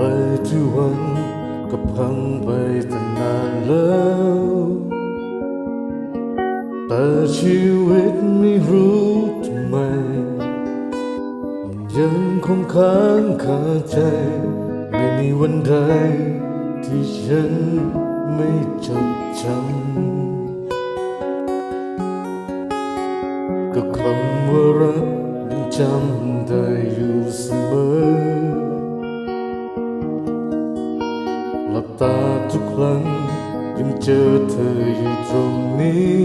ไรทุกวันก็พังไปตั้งนานแล้ว แต่ชีวิตไม่รู้ทำไม มันยังคงค้างคาใจ ไม่มีวันใดที่ฉันไม่จดจำก็คำว่ารักยังจำได้อยู่เสมอ หลับตาทุกครั้งยังเจอเธออยู่ตรงนี้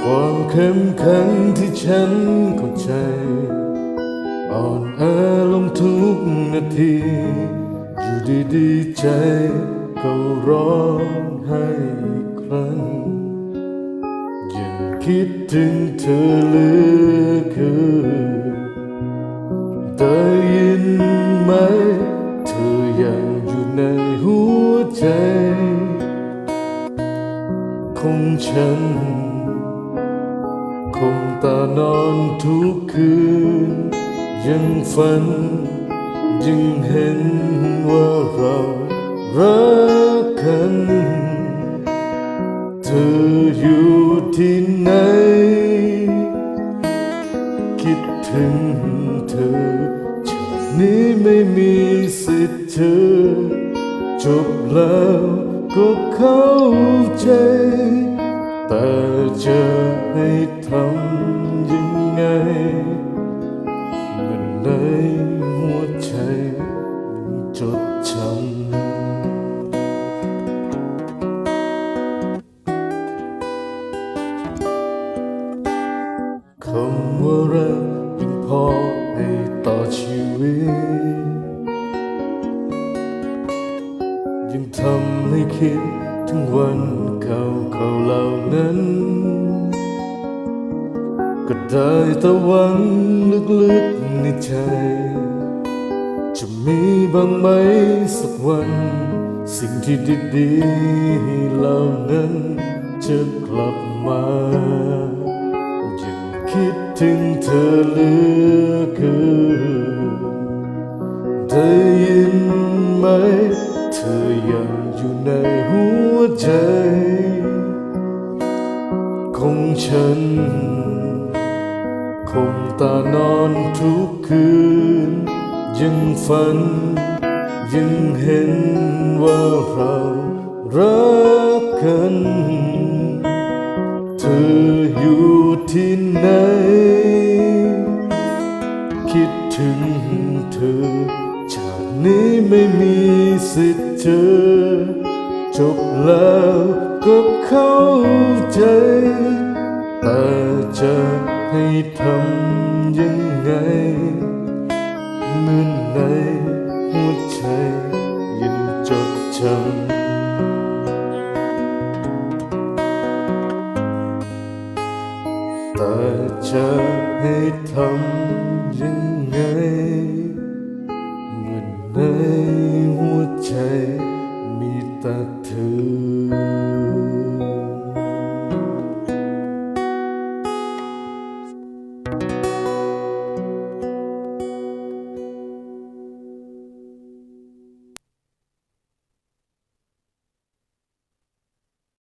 ความเข้มแข็งที่ฉันเข้าใจ อ่อนแอลงทุกนาที อยู่ดีๆใจก็ร้องไห้อีกครั้งยังคิดถึงเธอเหลือ ใจของฉัน คงตานอนทุกคืน ยังฝัน ยังเห็นว่าเรารักกัน เธออยู่ที่ไหน คิดถึงเธอชาตินี้ไม่มีสิทธิ์เธอ จบแล้วก็เข้าใจ แต่จะให้ทำยังไงมันในหัวใจจดจำคำว่ารักยังพอให้ต่อชีวิต ยังทำให้คิดถึงวันเก่าเก่าเหล่านั้น ก็ได้แต่หวังลึกๆในใจ จะมีบ้างไหมสักวัน สิ่งที่ดีๆเหล่านั้นจะกลับมายังคิดถึงเธอเหลือเกินได้ยินไหม อยู่ในหัวใจ ของฉัน คงตานอนทุกคืน ยังฝัน ยังเห็นว่าเรารักกัน เธออยู่ที่ไหน คิดถึงเธอ นี้ไม่มีสิทธิ์เจอจบแล้วก็เข้าใจแต่จะให้ทำยังไงเมื่อในหัวใจยังจดจำแต่จะให้ทำยัง